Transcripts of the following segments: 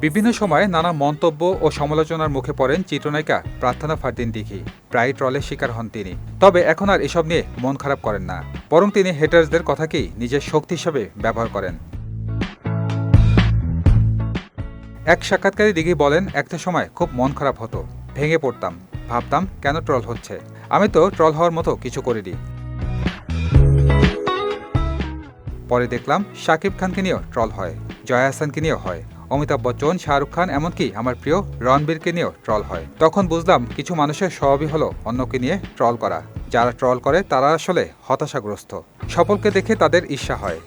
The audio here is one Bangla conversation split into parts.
বিভিন্ন সময়ে নানা মন্তব্য ও সমালোচনার মুখে পড়েন চিত্রনায়িকা প্রার্থনা ফারদিন দিঘি। প্রায় ট্রলের শিকার হন তিনি। তবে এখন আর এসব নিয়ে মন খারাপ করেন না। বরং তিনি হেটার্সদের কথাকেই নিজের শক্তি হিসেবে ব্যবহার করেন। এক সাক্ষাৎকারী দিঘি বলেন, একটা সময় খুব মন খারাপ হতো। ভেঙে পড়তাম। ভাবতাম, কেন ট্রল হচ্ছে? আমি তো ট্রল হওয়ার মতো কিছু করিনি। পরে দেখলাম, শাকিব খানকে নিয়েও ট্রল হয়। জয়া হাসানকে নিয়েও হয়। অমিতাভ বচ্চন, শাহরুখ খান, এমনকি আমার প্রিয় রণবীরকে নিয়েও ট্রল হয়। তখন বুঝলাম কিছু মানুষের স্বভাবই হলো অন্যকে নিয়ে ট্রল করা। যারা ট্রল করে, তারা আসলে হতাশাগ্রস্ত। সফলকে দেখে তাদের ঈর্ষা হয়।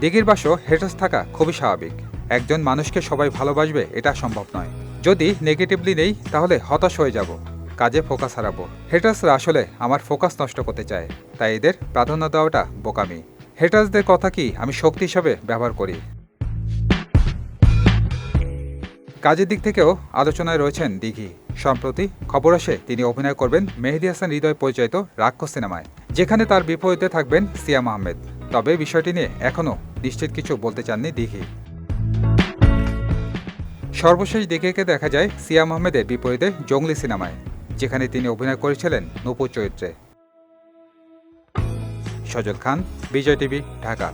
দিঘির বাসো হেটার্স থাকা খুবই স্বাভাবিক। একজন মানুষকে সবাই ভালোবাসবে, এটা সম্ভব নয়। যদি নেগেটিভলি নেই, তাহলে হতাশ হয়ে যাব। কাজে ফোকাস হারাবো। হেটার্সরা আসলে আমার ফোকাস নষ্ট করতে চায়, তাই এদের প্রাধান্য দেওয়াটা বোকামি। হেটার্সদের কথা কি আমি শক্তি হিসাবে ব্যবহার করি? কাজের দিক থেকেও আলোচনায় রয়েছেন দিঘি। সম্প্রতি খবর আসে তিনি অভিনয় করবেন মেহেদি হাসান হৃদয় পরিচালিত রাক্ষস সিনেমায়, যেখানে তার বিপরীতে থাকবেন সিয়াম আহমেদ তবে বিষয়টি নিয়ে এখনও নিশ্চিত কিছু বলতে চাননি দিঘি। সর্বশেষ দিঘিকে দেখা যায় সিয়াম আহমেদের বিপরীতে জঙ্গলি সিনেমায়, যেখানে তিনি অভিনয় করেছিলেন নূপুর চরিত্রে। সজল খান বিজয় টিভি ঢাকা।